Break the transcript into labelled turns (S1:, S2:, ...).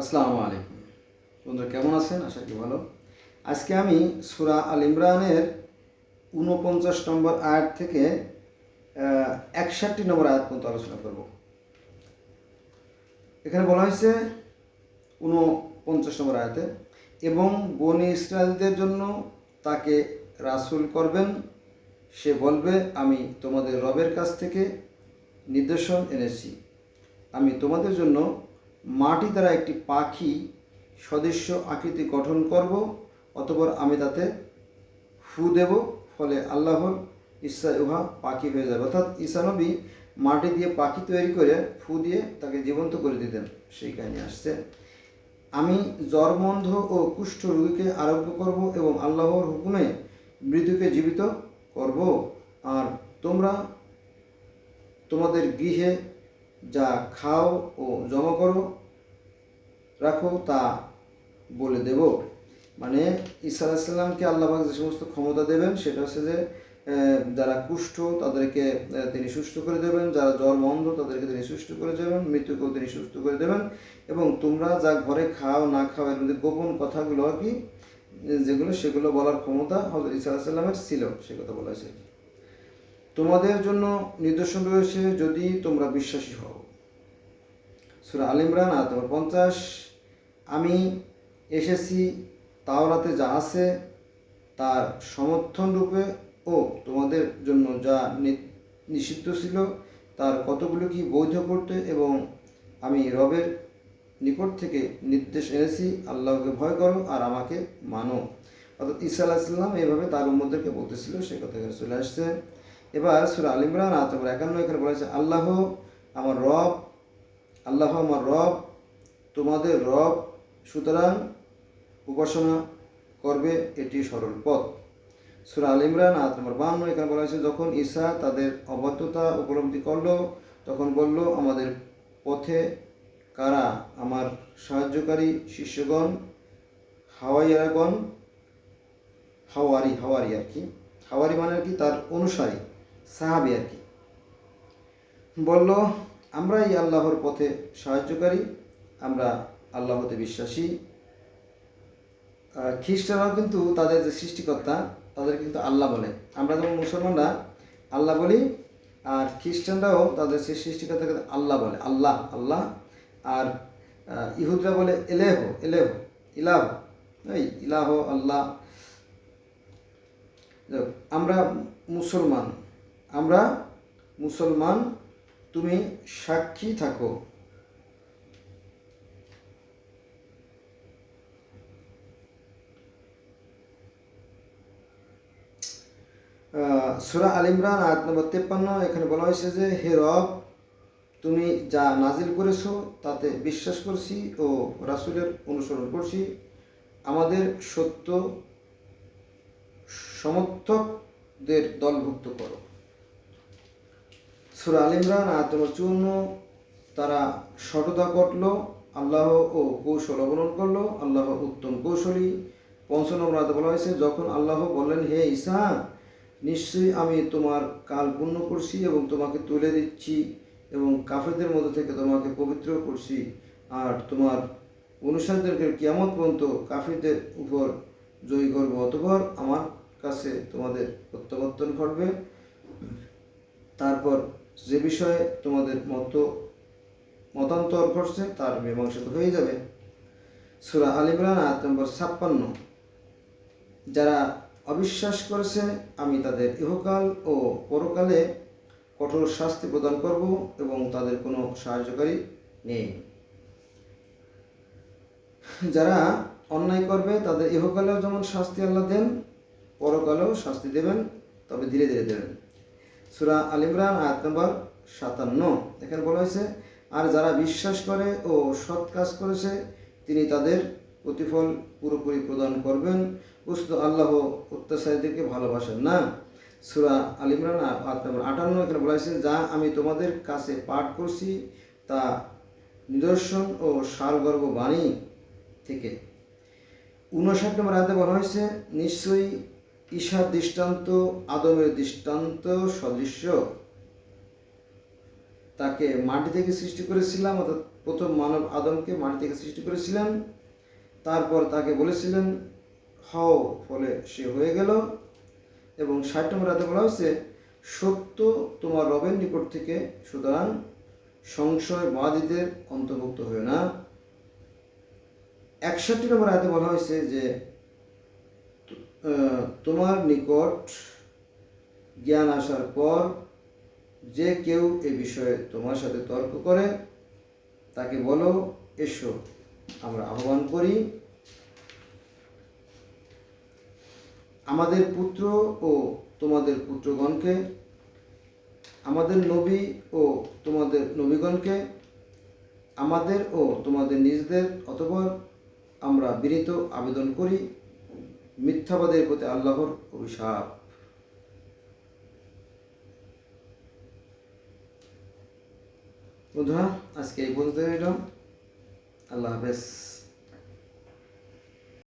S1: আসসালামু আলাইকুম। বন্ধুরা, কেমন আছেন? আশা করি ভালো। আজকে আমি সুরা আল ইমরানের উনপঞ্চাশ নম্বর আয়াত থেকে একষট্টি নম্বর আয়াত পর্যন্ত আলোচনা করব। এখানে বলা হয়েছে উনপঞ্চাশ নম্বর আয়াতে, এবং বনি ইসরায়েলদের জন্য তাকে রাসূল করবেন। সে বলবে, আমি তোমাদের রবের কাছ থেকে নির্দেশন এনেছি। আমি তোমাদের জন্য মাটি দ্বারা একটি পাখি সদৃশ্য আকৃতি গঠন করব অতপর আমি তাতে ফু দেব, ফলে আল্লাহর ইচ্ছায় উহা পাখি হয়ে যাবে। অর্থাৎ ঈসা নবী মাটি দিয়ে পাখি তৈরি করে ফু দিয়ে তাকে জীবন্ত করে দিতেন। সেই কাহিনী আসছে। আমি জ্বরমন্ধ ও কুষ্ঠ রোগীকে আরোগ্য করব এবং আল্লাহর হুকুমে মৃত্যুকে জীবিত করব। আর তোমরা তোমাদের গৃহে যা খাও ও জমা করো, রাখো তা বলে দেব। মানে ঈসা আলাহিসাল্লামকে আল্লাহবাক যে সমস্ত ক্ষমতা দেবেন, সেটা হচ্ছে যে যারা কুষ্ঠ তাদেরকে তিনি সুস্থ করে দেবেন, যারা জ্বর মন্দ তাদেরকে তিনি সুস্থ করে দেবেন, মৃত্যুকেও তিনি সুস্থ করে দেবেন। এবং তোমরা যা ঘরে খাও, না খাও, এর মধ্যে গোপন কথাগুলো আর কি যেগুলো সেগুলো বলার ক্ষমতা হজরত ঈসা আলাহিসাল্লামের ছিল, সে কথা বলা হয়েছে তোমাদের জন্য নিদর্শন রয়েছে যদি তোমরা বিশ্বাসী হও। সুরা আল ইমরান, আয়াত নম্বর পঞ্চাশ। আমি এসেছি তাওরাতে যা আছে তার সমর্থন রূপে ও তোমাদের জন্য যা নিষিদ্ধ ছিল তার কতগুলো কি বৈধ করতে এবং আমি রবের নিকট থেকে নির্দেশ এনেছি, আল্লাহকে ভয় করো আর আমাকে মানো। অর্থাৎ ঈসা আলাহিসাল্লাম এইভাবে তার উম্মদেরকে বলতেছিল, সে কথা চলে আসছে। এবার সুরা আল ইমরান আয়াত নম্বর একান্ন এখানে বলা হয়েছে, আল্লাহ আমার রব, আল্লাহ আমার রব, তোমাদের রব সুতরাং উপাসনা করবে এটি সরল পথ। সুরা আল ইমরান আয়াত নম্বর বান্ন এখানে বলা হয়েছে, যখন ঈসা তাদের অবাধ্যতা উপলব্ধি করল, তখন বলল, আমাদের পথে কারা আমার সাহায্যকারী শিষ্যগণ হাওয়াইয়াগণ হাওয়ারি হাওয়ারি আর কি, হাওয়ারি মানে আর কি তার অনুসারী সাহাবি আর কি। বলল, আমরাই আল্লাহর পথে সাহায্যকারী, আমরা আল্লাহ হতে বিশ্বাসী। খ্রিস্টানরাও কিন্তু তাদের যে সৃষ্টিকর্তা তাদের কিন্তু আল্লাহ বলে। আমরা যেমন মুসলমানরা আল্লাহ বলি, আর খ্রিস্টানরাও তাদের সেই সৃষ্টিকর্তাকে আল্লাহ বলে, আল্লাহ আল্লাহ। আর ইহুদরা বলে, এলেহ এলেহ, ইলাহ, এই ইলাহ, আল্লাহ। আমরা মুসলমান। আমরা মুসলমান, তুমি সাক্ষী থাকো। সুরা আল ইমরান আয়াত নম্বর তেপ্পান্ন, এখানে বলা হয়েছে যে, হে রব, তুমি যা নাজিল করেছ, তাতে বিশ্বাস করছি ও রাসূলের অনুসরণ করছি। আমাদের সত্য সমর্থকদের দলভুক্ত করো। সুরা আল ইমরান, আয়াত নম্বর চুয়ান্ন, তারা সততা করল, আল্লাহ ও কৌশল অবলম্বন করল, আল্লাহ উত্তম কৌশলী। পঞ্চম নম্বর আয়াতে বলা হয়েছে, যখন আল্লাহ বললেন, হে ঈসা, নিশ্চয়ই আমি তোমার কাল পূর্ণ করছি এবং তোমাকে তুলে দিচ্ছি এবং কাফেরদের মধ্যে থেকে তোমাকে পবিত্র করছি। আর তোমার অনুসারীদেরকে কিয়ামত পর্যন্ত কাফিরদের উপর জয়ী করব, অতপর আমার কাছে তোমাদের প্রত্যাবর্তন ঘটবে। তারপর যে বিষয়ে তোমাদের মত মতান্তর ঘটছে তার মীমাংসা হয়ে যাবে। সুরা আল আয়াত নম্বর ছাপ্পান্ন। যারা অবিশ্বাস করেছে, আমি তাদের ইহকাল ও পরকালে কঠোর শাস্তি প্রদান করব এবং তাদের কোনো সাহায্যকারী নেই। যারা অন্যায় করবে, তাদের ইহকালেও যেমন শাস্তি আল্লাহ দেন, পরকালেও শাস্তি দেবেন, তবে ধীরে ধীরে দেবেন। সুরা আল ইমরান, আয়াত নম্বর সাতান্ন। এখানে বলা হয়েছে, আর যারা বিশ্বাস করে ও সৎ কাজ করেছে, তিনি তাদের প্রতিফল পুরোপুরি প্রদান করবেন। উস্ত আল্লাহ অত্যাচারীদেরকে ভালোবাসেন না। সুরা আল ইমরান, আয়াত নম্বর আটান্ন, এখানে বলা হয়েছে, যা আমি তোমাদের কাছে পাঠ করছি, তা নিদর্শন ও সারগর্ভ বাণী থেকে। উনষাট নম্বর আয়াতে বলা হয়েছে, নিশ্চয়ই ঈশার দৃষ্টান্ত, আদমের দৃষ্টান্ত, সদৃশ্য। তাকে মাটি থেকে সৃষ্টি করেছিলাম, অর্থাৎ প্রথম মানব আদমকে মাটি থেকে সৃষ্টি করেছিলেন। তারপর তাকে বলেছিলেন, হও, ফলে সে হয়ে গেল। এবং ষাট নম্বর রাতে বলা হয়েছে, সত্য তোমার রবের নিকট থেকে, সুতরাং সংশয়বাদীদের অন্তর্ভুক্ত হয়ে না। একষট্টি নম্বর আয়তে বলা হয়েছে যে তোমার নিকট জ্ঞান আসার পর যে কেউ এ বিষয়ে তোমার সাথে তর্ক করে, তাকে বলো, এসো, আমরা আহ্বান করি। আমাদের পুত্র ও তোমাদের পুত্রগণকে, আমাদের নবী ও তোমাদের নবীগণকে, আমাদের ও তোমাদের নিজেদের, অতপর আমরা বিনীত আবেদন করি। মিথ্যাবাদের প্রতি আল্লাহর অভিশাপ। বন্ধুরা আজকে এই পর্যন্ত রইলাম আল্লাহ হাফেজ।